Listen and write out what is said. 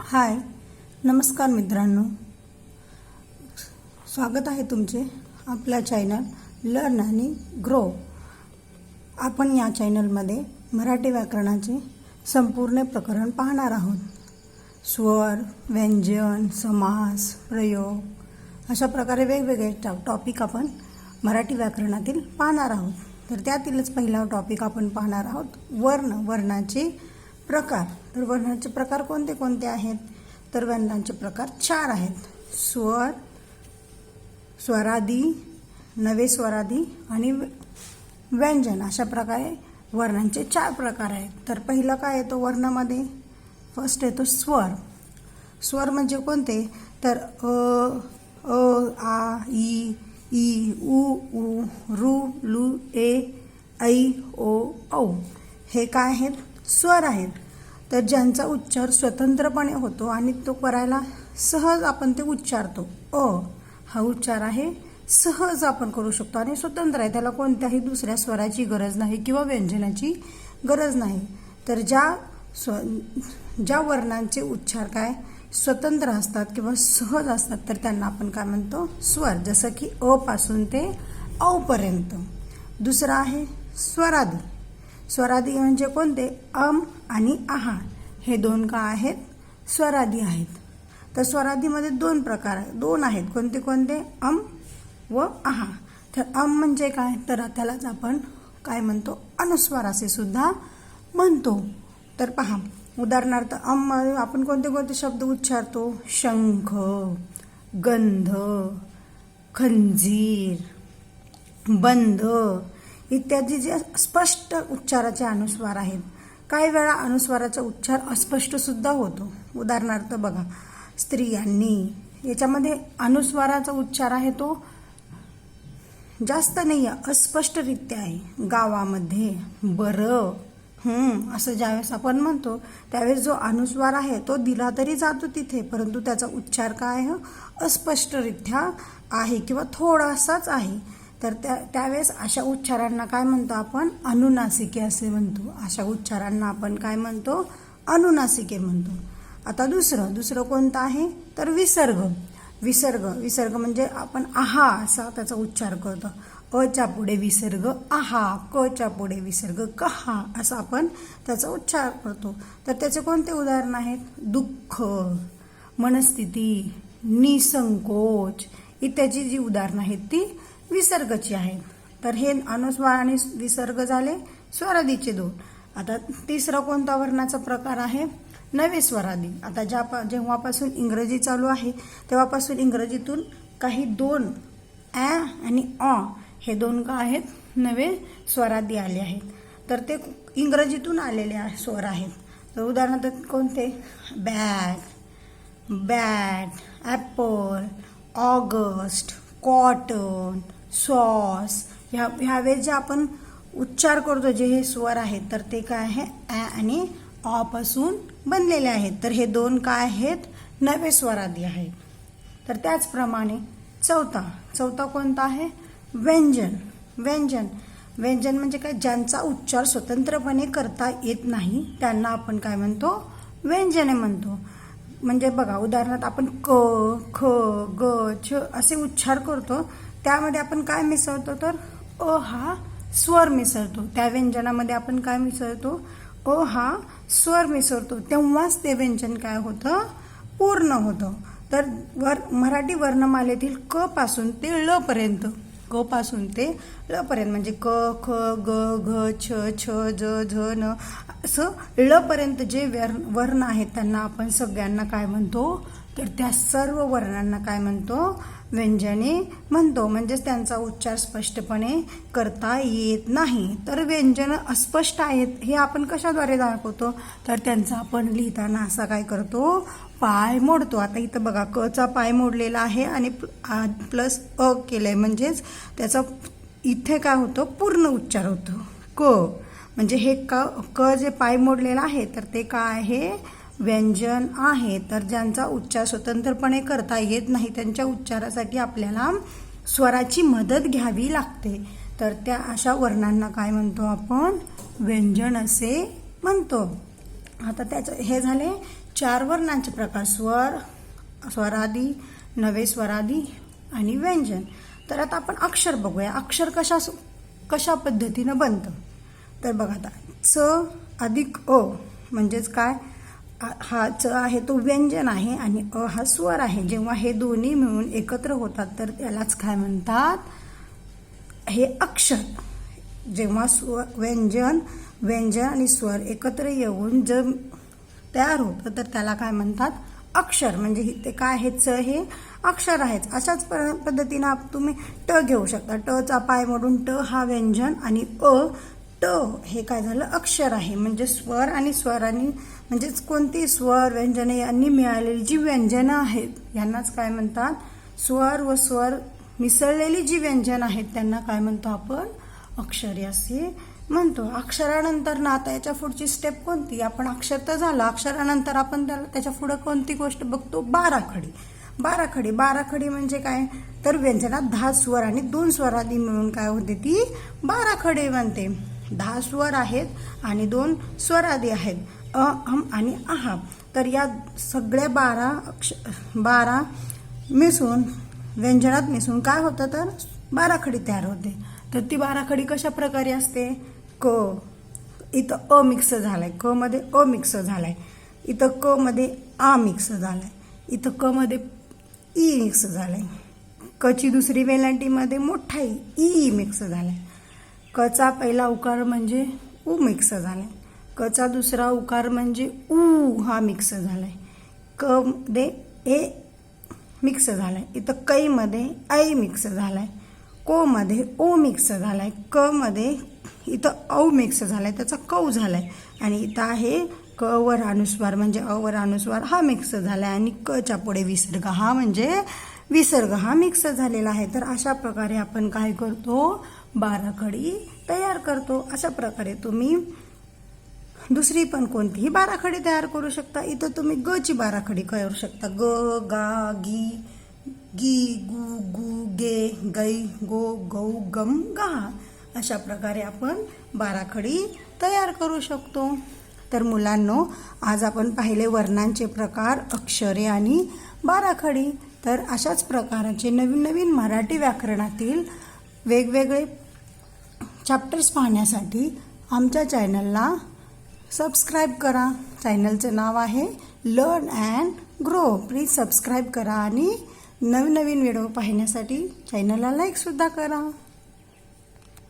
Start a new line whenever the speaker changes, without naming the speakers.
हाय नमस्कार मित्रांनो. स्वागत आहे तुमचे आपला चॅनल लर्न आणि ग्रो आपण या चॅनलमध्ये मराठी व्याकरणाचे संपूर्ण प्रकरण पाहणार आहोत. स्वर व्यंजन समास प्रयोग अशा प्रकारे वेगवेगळे टॉ टॉपिक आपण मराठी व्याकरणातील पाहणार आहोत. तर त्यातीलच पहिला टॉपिक आपण पाहणार आहोत. वर्ण वर्णाचे प्रकार. तर वर्णांचे प्रकार कोणते कोणते आहेत? तर वर्णांचे प्रकार चार आहेत. स्वर स्वरादी नवे स्वरादी आणि व्यंजन. अशा प्रकारे वर्णांचे चार प्रकार आहेत. तर पहिलं काय येतो वर्णामध्ये? फर्स्ट येतो स्वर. स्वर म्हणजे कोणते? तर अ अ आ ई ई उ उ रु लू ए ऐ ओ औ. हे काय आहेत? स्वर आहेत. तर ज्यांचा उच्चार स्वतंत्रपणे होतो आणि तो करायला सहज आपण ते उच्चारतो. अ हा उच्चार आहे. सहज आपण करू शकतो आणि स्वतंत्र आहे. त्याला कोणत्याही दुसऱ्या स्वराची गरज नाही किंवा व्यंजनाची गरज नाही. तर ज्या स्व ज्या वर्णांचे उच्चार काय स्वतंत्र असतात किंवा सहज असतात तर त्यांना आपण काय म्हणतो? स्वर. जसं की अ पासून ते औपर्यंत दुसरं आहे स्वरादी. स्वरादी म्हणजे कोणते? अम आणि आहा. हे दोन का आहेत? स्वरादी आहेत. तर स्वरादीमध्ये दोन प्रकार आहेत. दोन आहेत. कोणते कोणते? अम व आहा. तर अम म्हणजे काय? तर त्यालाच आपण काय म्हणतो? अनुस्वार असे सुद्धा म्हणतो. तर पहा उदाहरणार्थ अम आपण कोणते कोणते शब्द उच्चारतो? शंख गंध खंजीर बंध इत्यादी जे स्पष्ट उच्चाराचे अनुस्वार आहेत. काही वेळा अनुस्वाराचा उच्चार अस्पष्टसुद्धा होतो. उदाहरणार्थ बघा स्त्रियांनी याच्यामध्ये अनुस्वाराचा उच्चार आहे तो जास्त नाही आहे अस्पष्टरित्या आहे. गावामध्ये बरं असं ज्यावेळेस आपण म्हणतो त्यावेळेस जो अनुस्वार आहे तो दिला तरी जातो तिथे परंतु त्याचा उच्चार काय आहे? अस्पष्टरित्या आहे किंवा थोडासाच आहे. तर त्या त्यावेळेस अशा उच्चारांना काय म्हणतो आपण? अनुनासिके असे म्हणतो. अशा उच्चारांना आपण काय म्हणतो? अनुनासिके म्हणतो. आता दुसरं दुसरं कोणतं आहे? तर विसर्ग. विसर्ग विसर्ग म्हणजे आपण आहा असा त्याचा उच्चार करतो. अच्या पुढे विसर्ग आहा कच्या पुढे विसर्ग कहा असा आपण त्याचा उच्चार करतो. तर त्याचे कोणते उदाहरण आहेत? दुःख मनस्थिती निसंकोच इत्यादी जी उदाहरणं आहेत ती विसर्गची आहेत तर हे अनुस्वार आणि विसर्ग झाले स्वरादीचे दोन. आता तिसरा कोणता वर्णाचा प्रकार आहे? नवे स्वरादी. आता ज्या जेव्हापासून इंग्रजी चालू आहे तेव्हापासून इंग्रजीतून काही दोन ॲ आणि अ हे दोन का आहेत? नवे स्वरादी आले आहेत. तर ते इंग्रजीतून आलेले स्वर आहेत. तर उदाहरणार्थ कोणते? Bag bat apple August cotton sauce ह्या ह्यावेळेस जे आपण उच्चार करतो जे हे स्वर आहेत तर ते काय आहे? ॲ आणि ऑपासून पासून बनलेले आहेत. तर हे दोन काय आहेत? नवे स्वरादी आहेत तर त्याचप्रमाणे चौथा. चौथा कोणता आहे? व्यंजन. व्यंजन. व्यंजन म्हणजे काय? ज्यांचा उच्चार स्वतंत्रपणे करता येत नाही त्यांना आपण काय म्हणतो? व्यंजने म्हणतो. म्हणजे बघा उदाहरणार्थ आपण क ख ग छ असे उच्चार करतो त्यामध्ये आपण काय मिसळतो तर अ हा स्वर मिसळतो. त्या व्यंजनामध्ये आपण काय मिसळतो? अ हा स्वर मिसळतो. तेव्हाच ते व्यंजन काय होतं? पूर्ण होतं. तर वर मराठी वर्णमालेतील क पासून ते ळ पर्यंत. क पासून ते ळ पर्यंत. म्हणजे क ख ग घ छ छ ज झ न असं ळ पर्यंत जे वर्ण आहेत त्यांना आपण सगळ्यांना काय म्हणतो? तर त्या सर्व वर्णांना काय म्हणतो? व्यंजने म्हणतो. म्हणजेच त्यांचा उच्चार स्पष्टपणे करता येत नाही. तर व्यंजनं अस्पष्ट आहेत हे आपण कशाद्वारे दाखवतो? तर त्यांचा आपण लिहिताना असा काय करतो? पाय मोडतो. आता इथं बघा क चा पाय मोडलेला आहे आणि प्लस अ केलंय. म्हणजेच त्याचा इथे काय होतं? पूर्ण उच्चार होतो. क. म्हणजे हे क क जे पाय मोडलेलं आहे तर ते काय आहे? व्यंजन आहे तर ज्यांचा उच्चार स्वतंत्रपणे करता येत नाही त्यांच्या उच्चारासाठी आपल्याला स्वराची मदत घ्यावी लागते. तर त्या अशा वर्णांना काय म्हणतो आपण? व्यंजन असे म्हणतो. आता त्याचं हे झाले चार वर्णांचे प्रकार. स्वर स्वरादी नवे स्वरादी आणि व्यंजन. तर आता आपण अक्षर बघूया. अक्षर कशा कशा पद्धतीनं बनतं? तर बघा आता च अधिक अ म्हणजेच काय? हा च आहे तो व्यंजन आहे आणि अ हा स्वर आहे. जेव्हा हे दोन्ही मिळून एकत्र होतात तर त्यालाच काय म्हणतात? हे अक्षर. जेव्हा स्व व्यंजन व्यंजन आणि स्वर एकत्र येऊन जर तयार होतं तर त्याला काय म्हणतात? अक्षर. म्हणजे ते काय आहे? च हे अक्षर आहेच. अशाच प- पद्धतीनं तुम्ही ट घेऊ शकता. टचा पाय मोडून ट हा व्यंजन आणि अ ट हे काय झालं? अक्षर आहे. म्हणजे स्वर आणि स्वरांनी म्हणजेच कोणती स्वर व्यंजने यांनी मिळालेली जी व्यंजनं आहेत यांनाच काय म्हणतात? स्वर व स्वर मिसळलेली जी व्यंजन आहेत त्यांना काय म्हणतो आपण? अक्षरे असे म्हणतो. अक्षरानंतर ना आता याच्या पुढची स्टेप कोणती? आपण अक्षर तर झालं. अक्षरानंतर आपण त्याला त्याच्या पुढं कोणती गोष्ट बघतो? बाराखडी. बाराखडी. बाराखडी म्हणजे काय? तर व्यंजनात दहा स्वर आणि दोन स्वरादी मिळून काय होते ती? बाराखडी बनते. दहा स्वर आहेत आणि दोन स्वरादी आहेत. अ अम आणि आहा तर या सगळ्या बारा अक्ष बारा मिसळून व्यंजनात मिसळून काय होतं तर? बाराखडी तयार होते. तर ती बाराखडी कशा प्रकारे असते? क. इथं अ मिक्स झालाय. क मध्ये अ मिक्स झालाय. इथं क मध्ये आ मिक्स झालाय. इथं क मध्ये ई मिक्स झालाय. कची दुसरी वेलांटीमध्ये मोठा ई ई मिक्स झालाय. कचा पहिला उकार म्हणजे उ मिक्स झालाय. कचा दुसरा उकार म्हणजे ऊ हा मिक्स झाला आहे कमध्ये ए मिक्स झाला आहे इथं कैमध्ये ऐ मिक्स झाला आहे कोमध्ये ओ मिक्स झाला आहे कमध्ये इथं औ मिक्स झाला आहे त्याचा कौ झाला आहे आणि इथं आहे क वर अनुस्वार म्हणजे अ वर अनुस्वार हा मिक्स झाला आहे आणि क च्या पुढे विसर्ग हा म्हणजे विसर्ग हा मिक्स झालेला आहे. तर अशा प्रकारे आपण काय करतो? बाराखडी तयार करतो. अशा प्रकारे तुम्ही दुसरी पण कोणतीही बाराखडी तयार करू शकता. इथं तुम्ही ग ची बाराखडी करू शकता. ग गा गी गी गु गु गे गै गो गौ गम गा अशा प्रकारे आपण बाराखडी तयार करू शकतो. तर मुलांनो आज आपण पाहिले वर्णांचे प्रकार अक्षरे आणि बाराखडी. तर अशाच प्रकारचे नवीन नवीन मराठी व्याकरणातील वेगवेगळे चॅप्टर्स पाहण्यासाठी आमच्या चॅनलला सबस्क्राईब करा. चॅनलचं नाव आहे learn and grow please subscribe करा आणि नवीन नवीन व्हिडिओ पाहण्यासाठी चॅनलला लाईकसुद्धा करा.